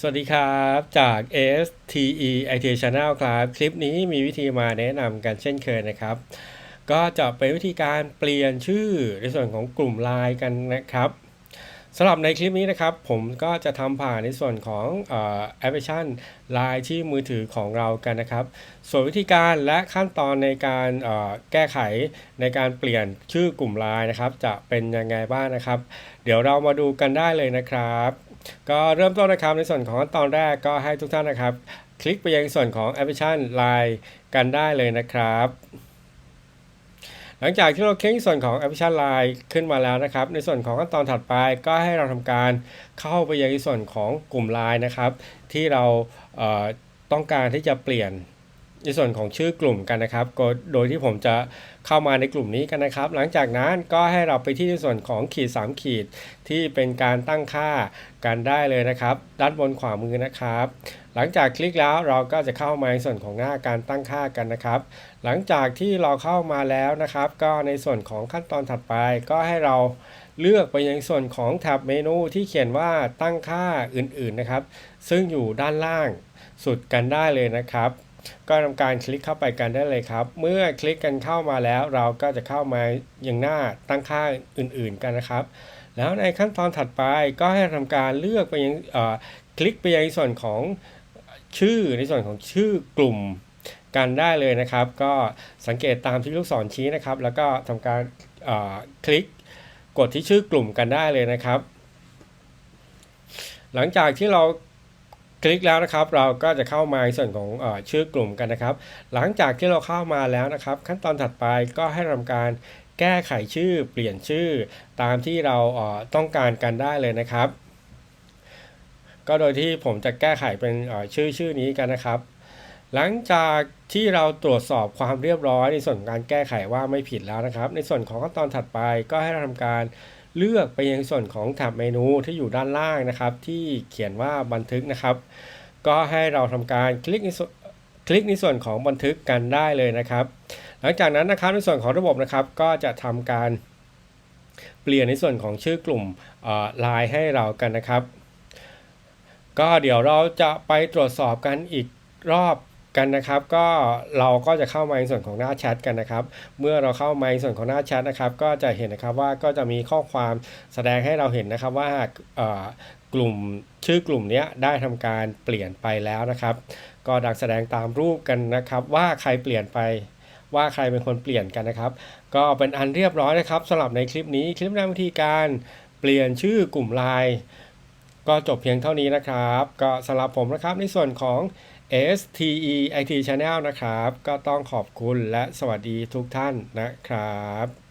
สวัสดีครับจาก STE IT Channel ครับ คลิปนี้มีวิธีมาแนะนำกันเช่นเคยนะครับ ก็จะเป็นวิธีการเปลี่ยนชื่อในส่วนของกลุ่มไลน์กันนะครับสำหรับในคลิปนี้นะครับ ผมก็จะทำผ่านในส่วนของแอปพลิเคชัน Line ที่มือถือของเรากันนะครับ ส่วนวิธีการและขั้นตอนในการแก้ไขในการเปลี่ยนชื่อกลุ่มไลน์นะครับ จะเป็นยังไงบ้างนะครับ เดี๋ยวเรามาดูกันได้เลยนะครับ ก็เริ่มต้นนะครับในส่วนของขั้นตอนแรกก็ให้ทุกท่านนะครับ คลิกไปยังส่วนของแอปพลิเคชัน Line กันได้เลยนะครับ หลังจากที่เราคลิกส่วนของแอปพลิเคชัน Line ขึ้นมาแล้วนะครับ ในส่วนของขั้นตอนถัดไปก็ให้เราทำการเข้าไปยังส่วนของกลุ่ม Line นะครับ ที่เราเต้องการที่จะเปลี่ยน ในส่วนของชื่อกลุ่มกันนะครับ โดยที่ผมจะเข้ามาในกลุ่มนี้กันนะครับ หลังจากนั้นก็ให้เราไปที่ในส่วนของขีด 3 ขีดที่เป็นการตั้งค่ากันได้เลยนะครับ ด้านบนขวามือนะครับ หลังจากคลิกแล้วเราก็จะเข้ามาในส่วนของหน้าการตั้งค่ากันนะครับ หลังจากที่เราเข้ามาแล้วนะครับ ก็ในส่วนของขั้นตอนถัดไปก็ให้เราเลือกไปยังส่วนของแท็บเมนูที่เขียนว่าตั้งค่าอื่นๆนะครับ ซึ่งอยู่ด้านล่างสุดกันได้เลยนะครับ ก็ทำการคลิกเข้าไปกันได้เลยครับ เมื่อคลิกกันเข้ามาแล้วเราก็จะเข้ามายังหน้าตั้งค่าอื่นๆกันนะครับ แล้วในขั้นตอนถัดไปก็ให้ทำการเลือกไปยังคลิกไปยังส่วนของชื่อในส่วนของชื่อกลุ่มกันได้เลยนะครับ ก็สังเกตตามที่ลูกศรชี้นะครับ แล้วก็ทำการคลิกกดที่ชื่อกลุ่มกันได้เลยนะครับ หลังจากที่เรา คลิกแล้วนะครับ เราก็จะเข้ามาในส่วนของอชื่อกลุ่มกันนะครับ หลังจากที่เราเข้ามาแล้วนะครับ ขั้นตอนถัดไปก็ให้ทำการแก้ไขชื่อเปลี่ยนชื่อตามที่เราต้องการกันได้เลยนะครับ ก็โดยที่ผมจะแก้ไขเป็นชื่อชื่อนี้กันนะครับ หลังจากที่เราตรวจสอบความเรียบร้อยในส่วนของการแก้ไขว่าไม่ผิดแล้วนะครับ ในส่วนของขั้นตอนถัดไปก็ให้เราทำการ เลือกไปยังส่วนของแท็บเมนูที่อยู่ด้านล่างนะครับ ที่เขียนว่าบันทึกนะครับ ก็ให้เราทำการคลิกในส่วนคลิกในส่วนของบันทึกกันได้เลยนะครับ หลังจากนั้นนะครับในส่วนของระบบนะครับ ก็จะทำการเปลี่ยนในส่วนของชื่อกลุ่มไลน์ให้เรากันนะครับ ก็เดี๋ยวเราจะไปตรวจสอบกันอีกรอบ กันนะครับ ก็เราก็จะเข้ามาในส่วนของหน้าแชทกันนะครับ เมื่อเราเข้ามาในส่วนของหน้าแชทนะครับ ก็จะเห็นนะครับว่าก็จะมีข้อความแสดงให้เราเห็นนะครับว่ากลุ่มชื่อกลุ่มนี้ได้ทำการเปลี่ยนไปแล้วนะครับ ก็ดักแสดงตามรูปกันนะครับ ว่าใครเปลี่ยนไปว่าใครเป็นคนเปลี่ยนกันนะครับ ก็เป็นอันเรียบร้อยนะครับสำหรับในคลิปนี้คลิปแนะวิธีการเปลี่ยนชื่อกลุ่มไลน์ก็จบเพียงเท่านี้นะครับ ก็สำหรับผมนะครับในส่วนของ STE IT Channel นะครับ ก็ต้องขอบคุณและสวัสดีทุกท่านนะครับ